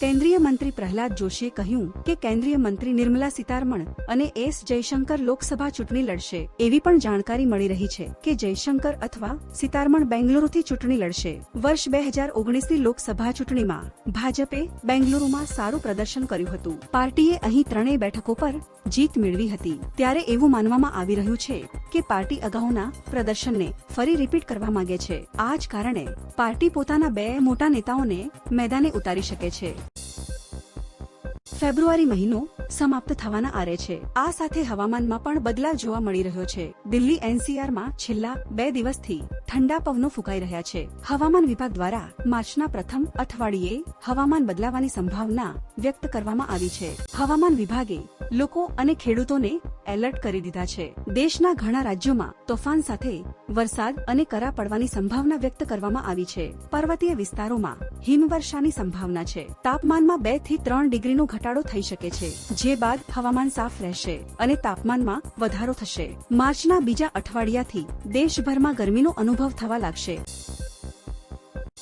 કેન્દ્રીય મંત્રી પ્રહલાદ જોશીએ કહ્યું કે કેન્દ્રીય મંત્રી નિર્મલા સીતારમણ અને એસ જયશંકર લોકસભા ચૂંટણી લડશે. એવી પણ જાણકારી મળી રહી છે કે જયશંકર અથવા સીતારમણ બેંગલુરુથી ચૂંટણી લડશે. વર્ષ બે હજાર ઓગણીસની લોકસભા ચૂંટણીમાં ભાજપે બેંગલુરુમાં સારું પ્રદર્શન કર્યું હતું. પાર્ટીએ અહીં ત્રણેય બેઠકો પર જીત મેળવી હતી. ત્યારે એવું માનવામાં આવી રહ્યું છે કે પાર્ટી અગાઉના પ્રદર્શનને ફરી રિપીટ કરવા માંગે છે. આ જ કારણે પાર્ટી પોતાના બે મોટા નેતાઓને મેદાને ઉતારી શકે છે. ફેબ્રુઆરી મહિનો સમાપ્ત થવાના આરે છે. આ સાથે હવામાનમાં પણ બદલાવ જોવા મળી રહ્યો છે. દિલ્હી એનસીઆરમાં છેલ્લા બે દિવસથી ઠંડા પવનો ફૂંકાઈ રહ્યા છે. હવામાન વિભાગ દ્વારા માર્ચના પ્રથમ અઠવાડિયે હવામાન બદલાવાની સંભાવના વ્યક્ત કરવામાં આવી છે. હવામાન વિભાગે લોકો અને ખેડૂતોને એલર્ટ કરી દીધા છે. દેશના ઘણા રાજ્યોમાં તોફાન સાથે વરસાદ અને કરા પડવાની સંભાવના વ્યક્ત કરવામાં આવી છે. પર્વતીય વિસ્તારોમાં હિમવર્ષાની સંભાવના છે. તાપમાનમાં બેથી ત્રણ ડિગ્રીનો ઘટાડો થઈ શકે છે, જે બાદ હવામાન સાફ રહેશે અને તાપમાનમાં વધારો થશે. માર્ચના બીજા અઠવાડિયાથી દેશભરમાં ગરમીનો અનુભવ થવા લાગશે.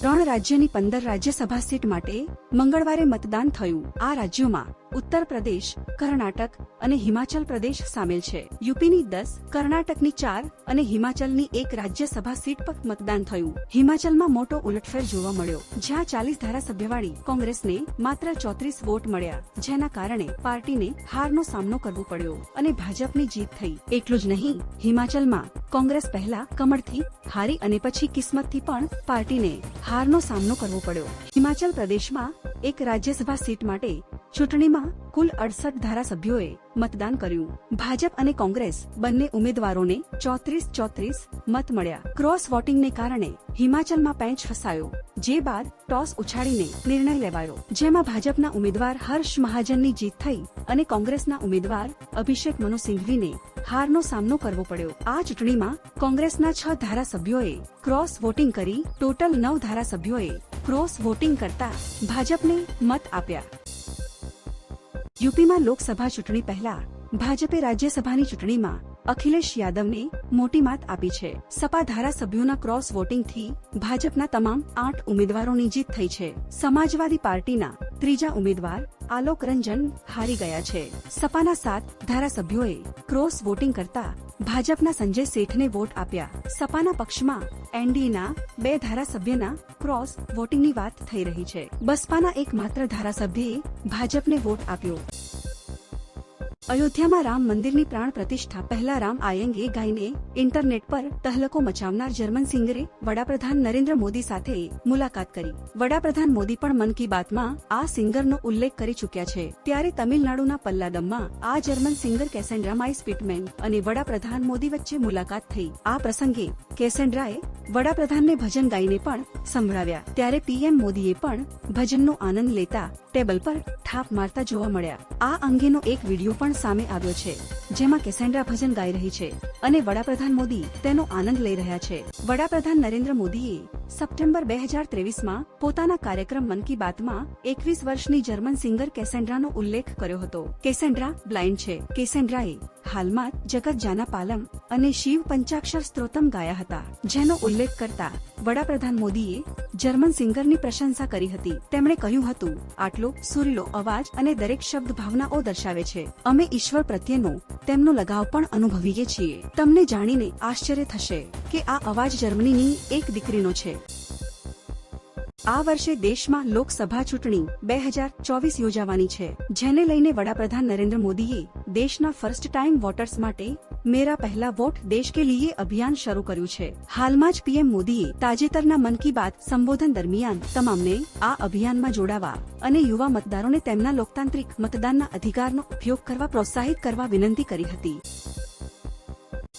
ત્રણ રાજ્યની પંદર રાજ્યસભા સીટ માટે મંગળવારે મતદાન થયું. આ રાજ્યોમાં ઉત્તર પ્રદેશ, કર્ણાટક અને હિમાચલ પ્રદેશ સામેલ છે. યુપીની દસ, કર્ણાટકની ચાર અને હિમાચલની એક રાજ્યસભા સીટ પર મતદાન થયું. હિમાચલમાં મોટો ઉલટફેર જોવા મળ્યો. જ્યાં ચાલીસ ધારાસભ્યવાળી કોંગ્રેસને માત્ર ચોત્રીસ વોટ મળ્યા, જેના કારણે પાર્ટીને હારનો સામનો કરવો પડ્યો અને ભાજપની જીત થઈ. એટલું જ નહીં, હિમાચલમાં કોંગ્રેસ પહેલા કમળથી હારી અને પછી કિસ્મતથી પણ પાર્ટીને હારનો સામનો કરવો પડ્યો. હિમાચલ પ્રદેશમાં એક રાજ્યસભા સીટ માટે ચૂંટણીમાં કુલ અડસઠ ધારાસભ્યોએ મતદાન કર્યું. ભાજપ અને કોંગ્રેસ બંને ઉમેદવારોને ચોત્રીસ ચોત્રીસ મત મળ્યા. ક્રોસ વોટિંગને કારણે હિમાચલમાં પેંચ ફસાયો, જે બાદ ટોસ ઉછાળીને નિર્ણય લેવાયો. જેમાં ભાજપના ઉમેદવાર હર્ષ મહાજનની જીત થઈ અને કોંગ્રેસના ઉમેદવાર અભિષેક મનુ સિંઘવીને હારનો સામનો કરવો પડ્યો. આ ચૂંટણીમાં કોંગ્રેસના છ ધારાસભ્યોએ ક્રોસ વોટિંગ કરી, ટોટલ નવ ધારાસભ્યોએ ક્રોસ વોટિંગ કરતા ભાજપને મત આપ્યા. યુપીમાં લોકસભા ચૂંટણી પહેલા ભાજપે રાજ્યસભાની ચૂંટણીમાં અખિલેશ યાદવને મોટી માત આપી છે. સપા ધારાસભ્યોના ક્રોસ વોટિંગથી ભાજપના તમામ આઠ ઉમેદવારોની જીત થઈ છે. સમાજવાદી પાર્ટીના ત્રીજા ઉમેદવાર આલોક રંજન હારી ગયા છે. સપાના સાત ધારાસભ્યોએ ક્રોસ વોટિંગ કરતા ભાજપના સંજય શેઠને વોટ આપ્યા. સપાના પક્ષમાં એનડીએના બે ધારાસભ્યના ક્રોસ વોટિંગની વાત થઈ રહી છે. બસપાના એક માત્ર ધારાસભ્યએ ભાજપને વોટ આપ્યો. અયોધ્યામાં રામ મંદિરની પ્રાણ પ્રતિષ્ઠા પહેલા રામ આયંગે ગાઈને ઇન્ટરનેટ પર તહલકો મચાવનાર જર્મન સિંગરે વડાપ્રધાન નરેન્દ્ર મોદી સાથે મુલાકાત કરી. વડાપ્રધાન મોદી પણ મન કી બાતમાં આ સિંગરનો ઉલ્લેખ કરી ચૂક્યા છે. ત્યારે તમિલનાડુના પલ્લાદમમાં આ German singer Cassandra Mae Spittmann અને વડાપ્રધાન મોદી વચ્ચે મુલાકાત થઈ. આ પ્રસંગે કેસેન્ડ્રાએ વડાપ્રધાનને ભજન ગાઈને પણ સંભળાવ્યા. ત્યારે પીએમ મોદીએ પણ ભજનનો આનંદ લેતા ટેબલ પર ઠાપ મારતા જોવા મળ્યા. આ અંગેનો એક વીડિયો પણ સામે આવ્યો છે, જેમાં કેસેન્ડ્રા ભજન ગાઈ રહી છે અને વડાપ્રધાન મોદી તેનો આનંદ લઈ રહ્યા છે. વડાપ્રધાન નરેન્દ્ર મોદીએ સપ્ટેમ્બર બે હજાર ત્રેવીસમાં પોતાના કાર્યક્રમ મન કી બાતમાં એકવીસ વર્ષની જર્મન સિંગર કેસેન્ડ્રાનો ઉલ્લેખ કર્યો હતો. કેસેન્ડ્રા બ્લાઇન્ડ છે. કેસેન્ડ્રાએ હાલમાં જગત જાના પાલમ અને શિવ પંચાક્ષર સ્ત્રોતમ ગાયા હતા, જેનો ઉલ્લેખ કરતા વડાપ્રધાન મોદીએ જર્મન સિંગરની પ્રશંસા કરી હતી. તેમણે કહ્યું હતું, આટલો સુરીલો અવાજ અને દરેક શબ્દ ભાવનાઓ દર્શાવે છે. અમે ઈશ્વર પ્રત્યેનો તેમનો લગાવ પણ અનુભવીએ છીએ. તમને જાણીને આશ્ચર્ય થશે કે આ અવાજ જર્મનીની એક દીકરીનો છે. આ વર્ષે દેશમાં લોકસભા ચૂંટણી બે હજાર ચોવીસ યોજાવાની છે. જેને લઈને વડાપ્રધાન નરેન્દ્ર મોદીએ દેશના ફર્સ્ટ ટાઈમ વોટર્સ માટે મેરા પહેલા વોટ દેશ કે લીએ અભિયાન શરૂ કર્યું છે. હાલમાં જ પીએમ મોદીએ તાજેતરના મન કી બાત સંબોધન દરમિયાન તમામને આ અભિયાનમાં જોડાવા અને યુવા મતદારોને તેમના લોકતાંત્રિક મતદાનના અધિકારનો ઉપયોગ કરવા પ્રોત્સાહિત કરવા વિનંતી કરી હતી.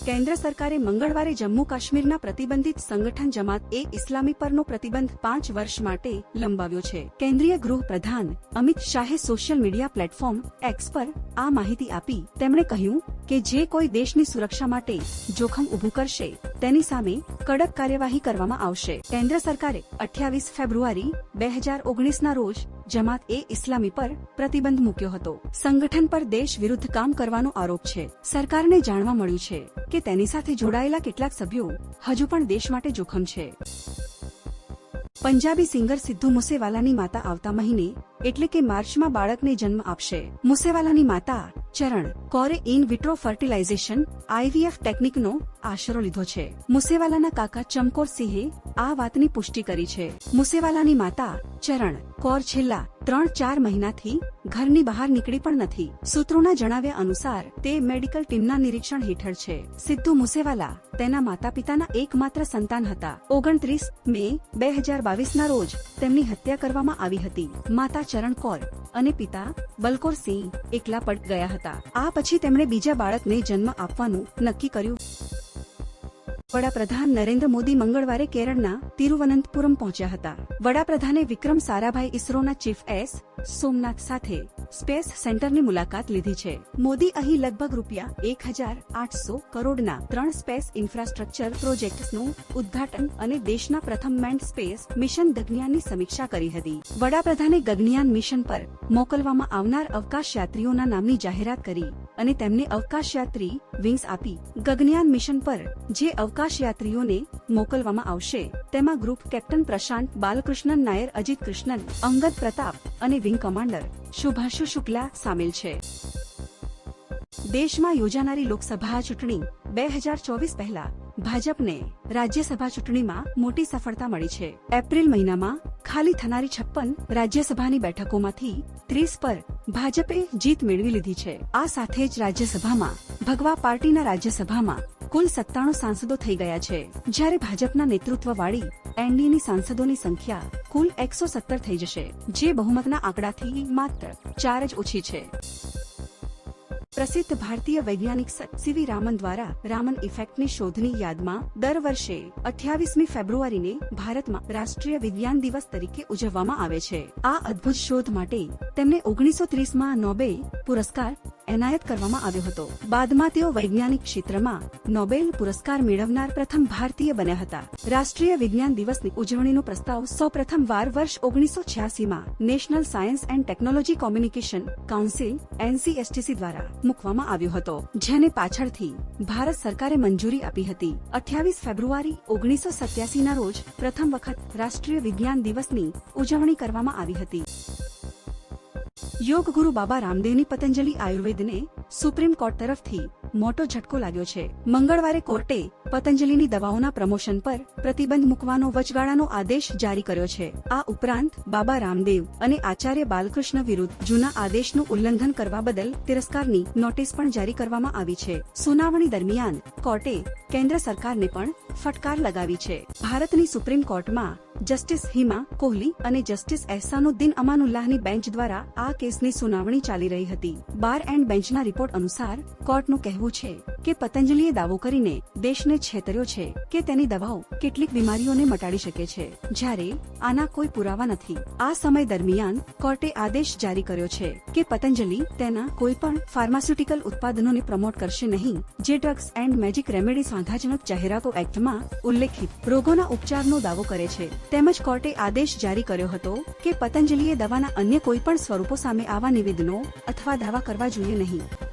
કેન્દ્ર સરકારે મંગળવારે જમ્મુ કાશ્મીરના પ્રતિબંધિત સંગઠન જમાત એ ઇસ્લામી પરનો પ્રતિબંધ પાંચ વર્ષ માટે લંબાવ્યો છે. કેન્દ્રીય ગૃહ પ્રધાન અમિત શાહે સોશિયલ મીડિયા પ્લેટફોર્મ એક્સ પર આ માહિતી આપી. તેમણે કહ્યું કે જે કોઈ દેશની સુરક્ષા માટે જોખમ ઊભું કરશે, તેની સામે કડક કાર્યવાહી કરવામાં આવશે. કેન્દ્ર સરકારે અઠ્યાવીસ ફેબ્રુઆરી બે હજાર ઓગણીસના રોજ જમાત એ ઇસ્લામી પર પ્રતિબંધ મૂક્યો હતો. સંગઠન પર દેશ વિરુદ્ધ કામ કરવાનો આરોપ છે. સરકારને જાણવા મળ્યું છે કે તેની સાથે જોડાયેલા કેટલાક સભ્યો હજુ પણ દેશ માટે જોખમ છે. પંજાબી સિંગર સિદ્ધુ મુસેવાલાની માતા આવતા મહિને, એટલે કે માર્ચમાં બાળકને જન્મ આપશે. મુસેવાલાની માતા ચરણ, કોરે ઇન વિટ્રો ફર્ટિલાઇઝેશન, આઈવીએફ ટેકનિકનો આશરો લીધો છે. મુસેવાલાના કાકા ચમકોર સિંહે આ વાતની પુષ્ટિ કરી છે. મુસેવાલાની માતા ચરણ કૌર છેલ્લા ત્રણ ચાર મહિનાથી ઘરની બહાર નીકળી પણ નથી. સૂત્રોના જણાવ્યા અનુસાર તે મેડિકલ ટીમના નિરીક્ષણ હેઠળ છે. સિદ્ધુ મુસેવાલા તેના માતા પિતાના એકમાત્ર સંતાન હતા. ઓગણત્રીસ મે બે હજાર બાવીસના રોજ તેમની હત્યા કરવામાં આવી હતી. માતા ચરણ કૌર અને પિતા બલકોર સિંહ એકલા પડ ગયા હતા. આ પછી તેમણે બીજા બાળકને જન્મ આપવાનું નક્કી કર્યું. વડાપ્રધાન નરેન્દ્ર મોદી મંગળવારે કેરળના તિરુવનંતપુરમ પહોંચ્યા હતા. વડાપ્રધાને વિક્રમ સારાભાઈ ઇસરોના ચીફ એસ સોમનાથ સાથે સ્પેસ સેન્ટરની મુલાકાત લીધી છે. મોદી અહીં લગભગ રૂપિયા એક હજાર આઠસો કરોડના ત્રણ સ્પેસ ઇન્ફ્રાસ્ટ્રક્ચર પ્રોજેક્ટ્સનું ઉદ્ઘાટન અને દેશના પ્રથમ મેન્ડ સ્પેસ મિશન ગગનયાનની સમીક્ષા કરી હતી. વડાપ્રધાને ગગનયાન મિશન પર મોકલવામાં આવનાર અવકાશયાત્રીઓના નામની જાહેરાત કરી અને તેમને અવકાશયાત્રી વિંગ્સ આપી ગગનયાન મિશન પર જે અવકાશયાત્રીઓને મોકલવામાં આવશે, તેમાં ગ્રુપ કેપ્ટન પ્રશાંત બાલકૃષ્ણન, નાયર અજીત કૃષ્ણન, અંગદ પ્રતાપ અને વિંગ કમાન્ડર શુભાશુ શુક્લા સામેલ છે. દેશમાં યોજાનારી લોકસભા ચૂંટણી બે હજાર ચોવીસ પહેલા ભાજપને રાજ્યસભા ચૂંટણીમાં મોટી સફળતા મળી છે. એપ્રિલ મહિનામાં ખાલી થનારી છપ્પન રાજ્યસભાની બેઠકોમાંથી ત્રીસ પર ભાજપે જીત મેળવી લીધી છે. આ સાથે જ રાજ્યસભામાં ભગવા પાર્ટીના રાજ્યસભામાં કુલ સત્તાણું સાંસદો થઈ ગયા છે. જ્યારે ભાજપના નેતૃત્વવાળી એનડીએની સાંસદોની સંખ્યા કુલ એકસો સત્તર થઈ જશે, જે બહુમતના આંકડાથી માત્ર ચાર જ ઓછી છે. પ્રસિદ્ધ ભારતીય વૈજ્ઞાનિક સીવી રામન દ્વારા રામન ઇફેક્ટની શોધની યાદમાં દર વર્ષે અઠ્યાવીસમી ફેબ્રુઆરીને ભારતમાં રાષ્ટ્રીય વિજ્ઞાન દિવસ તરીકે ઉજવવામાં આવે છે. આ અદ્ભુત શોધ માટે તેમને ઓગણીસો ત્રીસમાં નોબેલ પુરસ્કાર એનાયત કરવામાં આવ્યો હતો. બાદમાં તેઓ વૈજ્ઞાનિક ક્ષેત્રમાં નોબેલ પુરસ્કાર મેળવનાર પ્રથમ ભારતીય બન્યા હતા. રાષ્ટ્રીય વિજ્ઞાન દિવસની ઉજવણીનો પ્રસ્તાવ સૌ પ્રથમ વાર વર્ષ ઓગણીસો છ્યાસીમાં national science and technology communication council NCSTC દ્વારા મૂકવામાં આવ્યો હતો, જેને પાછળથી ભારત સરકારે મંજૂરી આપી હતી. અઠ્યાવીસ ફેબ્રુઆરી ઓગણીસો સત્યાસીના રોજ પ્રથમ વખત રાષ્ટ્રીય વિજ્ઞાન દિવસની ઉજવણી કરવામાં આવી હતી. યોગ ગુરુ બાબા રામદેવની પતંજલિ આયુર્વેદને સુપ્રીમ કોર્ટ તરફથી મોટો ઝટકો લાગ્યો છે. મંગળવારે કોર્ટે પતંજલિની દવાઓના પ્રમોશન પર પ્રતિબંધ મૂકવાનો વચગાળાનો આદેશ જારી કર્યો છે. આ ઉપરાંત બાબા રામદેવ અને આચાર્ય બાલકૃષ્ણ વિરુદ્ધ જૂના આદેશનું ઉલ્લંઘન કરવા બદલ તિરસ્કારની નોટિસ પણ જારી કરવામાં આવી છે. સુનાવણી દરમિયાન કોર્ટે કેન્દ્ર સરકારને પણ ફટકાર લગાવી છે. ભારતની સુપ્રીમ કોર્ટમાં જસ્ટિસ હિમા કોહલી અને જસ્ટિસ અહેસાનુદ્દીન અમાનુલ્લાહની બેન્ચ દ્વારા આ કેસની સુનાવણી ચાલી રહી હતી. બાર એન્ડ બેન્ચના રિપોર્ટ અનુસાર કોર્ટનું કહેવું છે કે પતંજલિએ દાવો કરીને દેશને છેતર્યો છે કે તેની દવાઓ કેટલીક બીમારીઓને મટાડી શકે છે. જ્યારે આના કોઈ પુરાવા નથી. આ સમય દરમિયાન કોર્ટે આદેશ જારી કર્યો છે કે પતંજલિ તેના કોઈ પણ ફાર્માસ્યુટિકલ ઉત્પાદનોને પ્રમોટ કરશે નહીં, જે ડ્રગ્સ એન્ડ મેજિક રેમેડીઝ વાંધાજનક જાહેરાતો એક્ટમાં ઉલ્લેખિત રોગોના ઉપચારનો દાવો કરે છે. તેમજ કોર્ટે આદેશ જારી કર્યો હતો કે પતંજલિએ દવાના અન્ય કોઈ પણ સ્વરૂપો સામે આવા નિવેદનો અથવા દાવા કરવા જોઈએ નહીં.